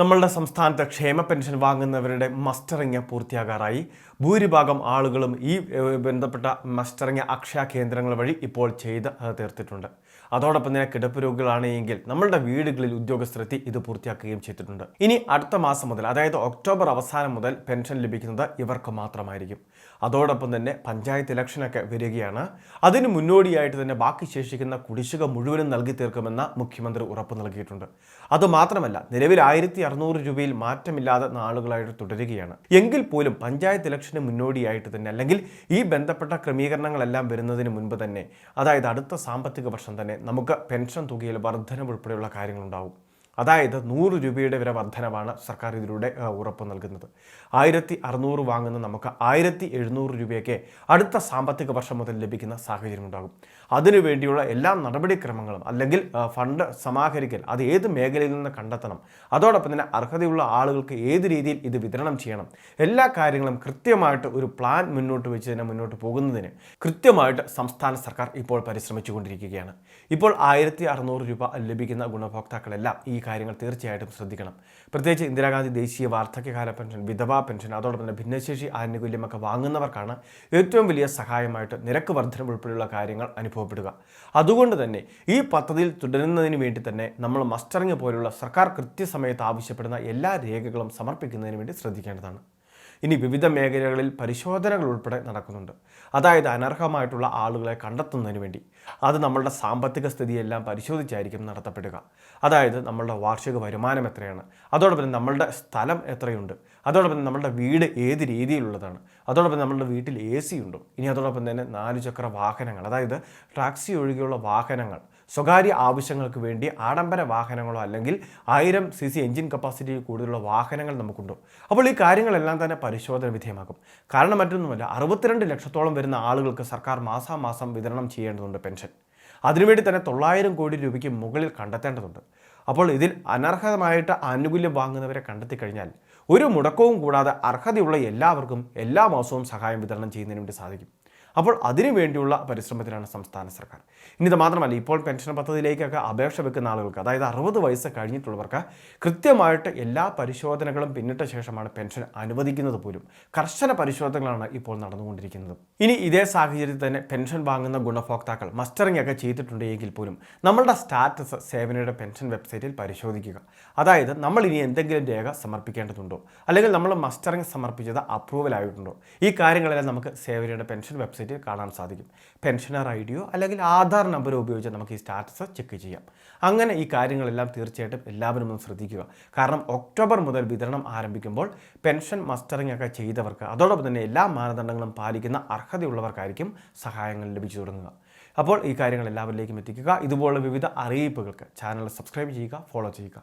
നമ്മളുടെ സംസ്ഥാനത്ത് ക്ഷേമ പെൻഷൻ വാങ്ങുന്നവരുടെ മസ്റ്ററിങ് പൂർത്തിയാകാറായി. ഭൂരിഭാഗം ആളുകളും ഈ ബന്ധപ്പെട്ട മസ്റ്ററിങ് അക്ഷയ കേന്ദ്രങ്ങൾ വഴി ഇപ്പോൾ ചെയ്ത് തീർത്തിട്ടുണ്ട്. അതോടൊപ്പം തന്നെ കിടപ്പ് രോഗികളാണെങ്കിൽ നമ്മളുടെ വീടുകളിൽ ഉദ്യോഗസ്ഥരെത്തി ഇത് പൂർത്തിയാക്കുകയും ചെയ്തിട്ടുണ്ട്. ഇനി അടുത്ത മാസം മുതൽ അതായത് ഒക്ടോബർ അവസാനം മുതൽ പെൻഷൻ ലഭിക്കുന്നത് ഇവർക്ക് മാത്രമായിരിക്കും. അതോടൊപ്പം തന്നെ പഞ്ചായത്ത് ഇലക്ഷനൊക്കെ വരികയാണ്. അതിന് മുന്നോടിയായിട്ട് തന്നെ ബാക്കി ശേഷിക്കുന്ന കുടിശ്ശിക മുഴുവനും നൽകി തീർക്കുമെന്ന് മുഖ്യമന്ത്രി ഉറപ്പ് നൽകിയിട്ടുണ്ട്. അതുമാത്രമല്ല നിലവിൽ ആയിരത്തി അറുന്നൂറ് രൂപയിൽ മാറ്റമില്ലാതെ നാളുകളായിട്ട് തുടരുകയാണ്. എങ്കിൽ പോലും പഞ്ചായത്ത് ഇലക്ഷന് മുന്നോടിയായിട്ട് തന്നെ അല്ലെങ്കിൽ ഈ ബന്ധപ്പെട്ട ക്രമീകരണങ്ങളെല്ലാം വരുന്നതിന് മുൻപ് തന്നെ അതായത് അടുത്ത സാമ്പത്തിക വർഷം തന്നെ നമുക്ക് പെൻഷൻ തുകയിൽ വർധനവ് ഉൾപ്പെടെയുള്ള കാര്യങ്ങളുണ്ടാവും. അതായത് നൂറ് രൂപയുടെ വരെ വർധനവാണ് സർക്കാർ ഇതിലൂടെ ഉറപ്പ് നൽകുന്നത്. ആയിരത്തി അറുന്നൂറ് വാങ്ങുന്ന നമുക്ക് ആയിരത്തി എഴുന്നൂറ് രൂപയൊക്കെ അടുത്ത സാമ്പത്തിക വർഷം മുതൽ ലഭിക്കുന്ന സാഹചര്യം ഉണ്ടാകും അതിനുവേണ്ടിയുള്ള എല്ലാ നടപടിക്രമങ്ങളും അല്ലെങ്കിൽ ഫണ്ട് സമാഹരിക്കൽ അത് ഏത് മേഖലയിൽ നിന്ന് കണ്ടെത്തണം അതോടൊപ്പം തന്നെ അർഹതയുള്ള ആളുകൾക്ക് ഏത് രീതിയിൽ ഇത് വിതരണം ചെയ്യണം എല്ലാ കാര്യങ്ങളും കൃത്യമായിട്ട് ഒരു പ്ലാൻ മുന്നോട്ട് വെച്ച് തന്നെ മുന്നോട്ട് പോകുന്നതിന് കൃത്യമായിട്ട് സംസ്ഥാന സർക്കാർ ഇപ്പോൾ പരിശ്രമിച്ചുകൊണ്ടിരിക്കുകയാണ്. ഇപ്പോൾ ആയിരത്തി അറുന്നൂറ് രൂപ ലഭിക്കുന്ന ഗുണഭോക്താക്കളെല്ലാം ഈ കാര്യങ്ങൾ തീർച്ചയായിട്ടും ശ്രദ്ധിക്കണം. പ്രത്യേകിച്ച് ഇന്ദിരാഗാന്ധി ദേശീയ വാർദ്ധക്യകാല പെൻഷൻ വിധവാ പെൻഷൻ അതോടൊപ്പം തന്നെ ഭിന്നശേഷി ആനുകൂല്യമൊക്കെ വാങ്ങുന്നവർക്കാണ് ഏറ്റവും വലിയ സഹായമായിട്ട് നിരക്ക് വർധനം ഉൾപ്പെടെയുള്ള കാര്യങ്ങൾ അനുഭവപ്പെടുക. അതുകൊണ്ട് തന്നെ ഈ പദ്ധതിയിൽ തുടരുന്നതിന് വേണ്ടി തന്നെ നമ്മൾ മസ്റ്ററിങ് പോലുള്ള സർക്കാർ കൃത്യസമയത്ത് ആവശ്യപ്പെടുന്ന എല്ലാ രേഖകളും സമർപ്പിക്കുന്നതിന് വേണ്ടി ശ്രദ്ധിക്കേണ്ടതാണ്. ഇനി വിവിധ മേഖലകളിൽ പരിശോധനകൾ ഉൾപ്പെടെ നടക്കുന്നുണ്ട്. അതായത് അനർഹമായിട്ടുള്ള ആളുകളെ കണ്ടെത്തുന്നതിന് വേണ്ടി. അത് നമ്മളുടെ സാമ്പത്തിക സ്ഥിതിയെല്ലാം പരിശോധിച്ചായിരിക്കും നടത്തപ്പെടുക. അതായത് നമ്മളുടെ വാർഷിക വരുമാനം എത്രയാണ്? അതോടൊപ്പം നമ്മളുടെ സ്ഥലം എത്രയുണ്ട്? അതോടൊപ്പം നമ്മളുടെ വീട് ഏത് രീതിയിലുള്ളതാണ്? അതോടൊപ്പം നമ്മളുടെ വീട്ടിൽ എ സി ഉണ്ടോ? ഇനി അതോടൊപ്പം തന്നെ നാലു ചക്ര വാഹനങ്ങൾ അതായത് ടാക്സി ഒഴികെയുള്ള വാഹനങ്ങൾ സ്വകാര്യ ആവശ്യങ്ങൾക്ക് വേണ്ടി ആഡംബര വാഹനങ്ങളോ അല്ലെങ്കിൽ ആയിരം സി സി എഞ്ചിൻ കപ്പാസിറ്റി കൂടുതലുള്ള വാഹനങ്ങൾ നമുക്കുണ്ടോ. അപ്പോൾ ഈ കാര്യങ്ങളെല്ലാം തന്നെ പരിശോധന വിധേയമാക്കും. കാരണം മറ്റൊന്നുമല്ല അറുപത്തിരണ്ട് ലക്ഷത്തോളം വരുന്ന ആളുകൾക്ക് സർക്കാർ മാസാമാസം വിതരണം ചെയ്യേണ്ടതുണ്ട് പെൻഷൻ. അതിനുവേണ്ടി തന്നെ തൊള്ളായിരം കോടി രൂപയ്ക്ക് മുകളിൽ കണ്ടെത്തേണ്ടതുണ്ട്. അപ്പോൾ ഇതിൽ അനർഹമായിട്ട് ആനുകൂല്യം വാങ്ങുന്നവരെ കണ്ടെത്തി കഴിഞ്ഞാൽ ഒരു മുടക്കവും കൂടാതെ അർഹതയുള്ള എല്ലാവർക്കും എല്ലാ മാസവും സഹായം വിതരണം ചെയ്യുന്നതിന് വേണ്ടി സാധിക്കും. അപ്പോൾ അതിനു വേണ്ടിയുള്ള പരിശ്രമത്തിലാണ് സംസ്ഥാന സർക്കാർ. ഇനി ഇത് മാത്രമല്ല ഇപ്പോൾ പെൻഷൻ പദ്ധതിയിലേക്കൊക്കെ അപേക്ഷ വെക്കുന്ന ആളുകൾക്ക് അതായത് അറുപത് വയസ്സ് കഴിഞ്ഞിട്ടുള്ളവർക്ക് കൃത്യമായിട്ട് എല്ലാ പരിശോധനകളും പിന്നിട്ട ശേഷമാണ് പെൻഷൻ അനുവദിക്കുന്നത് പോലും. കർശന പരിശോധനകളാണ് ഇപ്പോൾ നടന്നുകൊണ്ടിരിക്കുന്നത്. ഇനി ഇതേ സാഹചര്യത്തിൽ തന്നെ പെൻഷൻ വാങ്ങുന്ന ഗുണഭോക്താക്കൾ മസ്റ്ററിംഗ് ഒക്കെ ചെയ്തിട്ടുണ്ട് എങ്കിൽ പോലും നമ്മളുടെ സ്റ്റാറ്റസ് സേവനയുടെ പെൻഷൻ വെബ്സൈറ്റിൽ പരിശോധിക്കുക. അതായത് നമ്മൾ ഇനി എന്തെങ്കിലും രേഖ സമർപ്പിക്കേണ്ടതുണ്ടോ? അല്ലെങ്കിൽ നമ്മൾ മസ്റ്ററിംഗ് സമർപ്പിച്ചത് അപ്രൂവൽ ആയിട്ടുണ്ടോ? ഈ കാര്യങ്ങളെല്ലാം നമുക്ക് സേവനയുടെ പെൻഷൻ വെബ്സൈറ്റിൽ കാണാൻ സാധിക്കും. പെൻഷനർ ഐ ഡിയോ അല്ലെങ്കിൽ ആധാർ നമ്പറോ ഉപയോഗിച്ച് നമുക്ക് ഈ സ്റ്റാറ്റസ് ചെക്ക് ചെയ്യാം. അങ്ങനെ ഈ കാര്യങ്ങളെല്ലാം തീർച്ചയായിട്ടും എല്ലാവരും ഒന്ന് ശ്രദ്ധിക്കുക. കാരണം ഒക്ടോബർ മുതൽ വിതരണം ആരംഭിക്കുമ്പോൾ പെൻഷൻ മസ്റ്ററിംഗ് ഒക്കെ ചെയ്തവർക്ക് അതോടൊപ്പം തന്നെ എല്ലാ മാനദണ്ഡങ്ങളും പാലിക്കുന്ന അർഹതയുള്ളവർക്കായിരിക്കും സഹായങ്ങൾ ലഭിച്ചു തുടങ്ങുക. അപ്പോൾ ഈ കാര്യങ്ങൾ എല്ലാവരിലേക്കും എത്തിക്കുക. ഇതുപോലുള്ള വിവിധ അറിയിപ്പുകൾക്ക് ചാനൽ സബ്സ്ക്രൈബ് ചെയ്യുക ഫോളോ ചെയ്യുക.